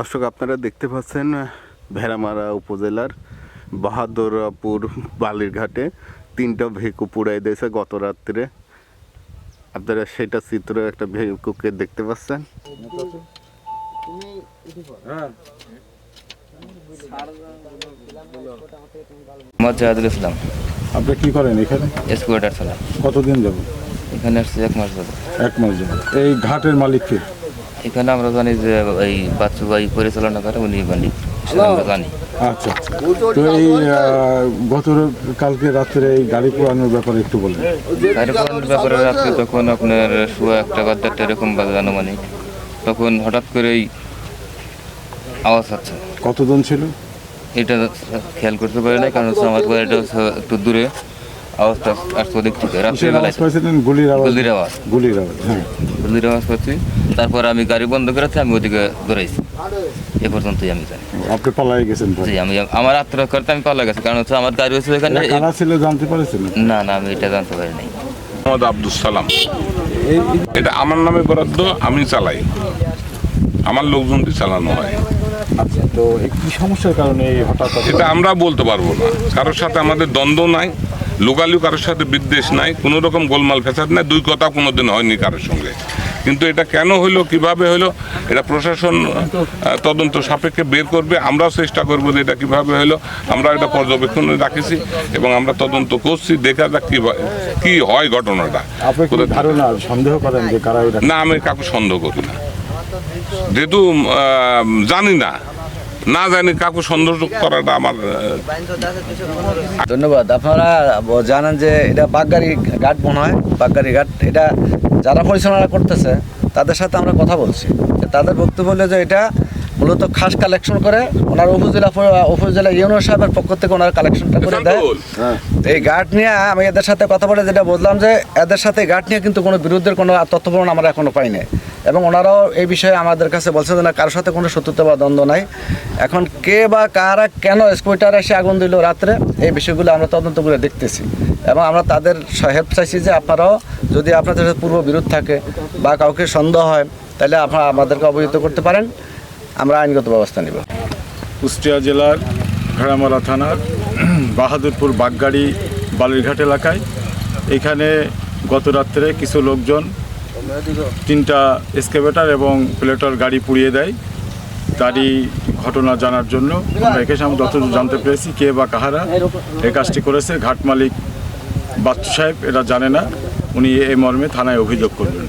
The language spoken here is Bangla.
দর্শক আপনারা দেখতে পাচ্ছেন ভেড়ামারা উপজেলার বাহাদুরপুর বালিরঘাটে তিনটা ভেকু পুড়াই দিয়েছে গত রাত্রে আপনারা সেটা চিত্র একটা ভেকুকে দেখতে পাচ্ছেন। মোহাম্মদ জাহাদুল ইসলাম। আপনি কি করেন এখানে? কতদিন যাব? এখানে আসছে এক মাস ধরে এক মাস যাব। এই ঘাটের মালিক কে এখানে আমরা জানি যে এই বাচ্চু ভাই পরিচালনা করে উনি মালিক সেটা আমরা জানি। আচ্ছা তো এই গত কালকে রাত্রে এই গাড়ি পোড়ানোর ব্যাপারে একটু বলেন। গাড়ি পোড়ানোর ব্যাপারে রাত্রে তখন আপনার শুয়া একটা বাদ্যারটা এরকম বাজে আনুমানিক। তখন হঠাৎ করেই আওয়াজ হচ্ছে। কতজন ছিল? এটা খেয়াল করতে পারি না কারণ আমার বাড়িটা একটু দূরে। আওয়াজটা আসছে ওদিক থেকে আওয়াজ পাইছিলেন গুলির আওয়াজ? গুলির আওয়াজ। গুলির আওয়াজ হ্যাঁ। গুলির আওয়াজ পাচ্ছি। তারপর আমি গাড়ি বন্ধ করেছি আমি ওদিকে দৌড়াইছি। এ পর্যন্তই আমি জানি। আপনি পালাই গেছেন। জি আমি আমার আত্মরক্ষা করতে আমি পালা গেছি। কারণ হচ্ছে আমার গাড়ি হচ্ছে এখানে কারা ছিল জানতে পারেছিলেন না না আমি এটা জানতে পারি নাই। মোহাম্মদ আব্দুল সালাম। এটা আমার নামে বরাদ্দ আমি চালাই। আমার লোকজনটি চালানো হয়। আচ্ছা তো কি সমস্যার কারণে হঠাৎ এটা আমরা বলতে পারব না। কারোর সাথে আমাদের দ্বন্দ্ব নাই। লোকালিও কারোর সাথে বিদ্বেষ নাই কোনো রকম গোলমাল ফেসাদ নাই দুই কথা কোনো দিন হয়নি কারোর সঙ্গে। কিন্তু এটা কেন হইল কীভাবে হইল এটা প্রশাসন তদন্ত সাপেক্ষে বের করবে আমরাও চেষ্টা করব যে এটা কীভাবে হইল আমরা এটা পর্যবেক্ষণে রাখেছি এবং আমরা তদন্ত করছি দেখা যাক কি হয়- কি হয় ঘটনাটা। সন্দেহ করেন যে কারা না আমি কাউকে সন্দেহ করি না। যেহেতু জানি না না জানি কাকু সন্দেহ করাটা আমার ধন্যবাদ। আপনারা জানেন যে এটা বাগগাড়ি ঘাট মনে হয়, বাগগাড়ি ঘাট। এটা যারা পরিচালনা করতেছে, তাদের সাথে আমরা কথা বলছি। তাদের বক্তব্য হলো যে এটা মূলত খাস কালেকশন করে। ওনার উপজেলা উপজেলা ইউনিয়ন সাহেবের পক্ষ থেকে ওনার কালেকশনটা করে দেয়। এই গার্ড নিয়ে আমি এদের সাথে কথা বলে যেটা বললাম যে এদের সাথে গার্ড নিয়ে কিন্তু কোনো বিরুদ্ধের কোনো তথ্য প্রমাণ আমরা এখনও পাই নাই। এবং ওনারাও এই বিষয়ে আমাদের কাছে বলছে যে না কারোর সাথে কোনো শত্রুতা বা দ্বন্দ্ব নাই। এখন কে বা কারা কেন স্কুইটার এসে আগুন দিল রাত্রে এই বিষয়গুলো আমরা তদন্ত করে দেখতেছি। এবং আমরা তাদের হেল্প চাইছি যে আপনারাও যদি আপনাদের সাথে পূর্ব বিরোধ থাকে বা কাউকে সন্দেহ হয় তাহলে আপনারা আমাদেরকে অবহিত করতে পারেন। আমরা আইনগত ব্যবস্থা নেব। কুষ্টিয়া জেলার ভেড়ামারা থানার বাহাদুরপুর বাগগাড়ি বালুরঘাট এলাকায় এখানে গত রাত্রে কিছু লোকজন তিনটা এসকেভেটার এবং প্লেটর গাড়ি পুড়িয়ে দেয়। তারই ঘটনা জানার জন্য আমরা এখানে আমরা যতদূর জানতে পেরেছি কে বা কাহারা এই কাজটি করেছে। ঘাট মালিক বাচ্চু সাহেব এটা জানে না। উনি এই মর্মে থানায় অভিযোগ করবেন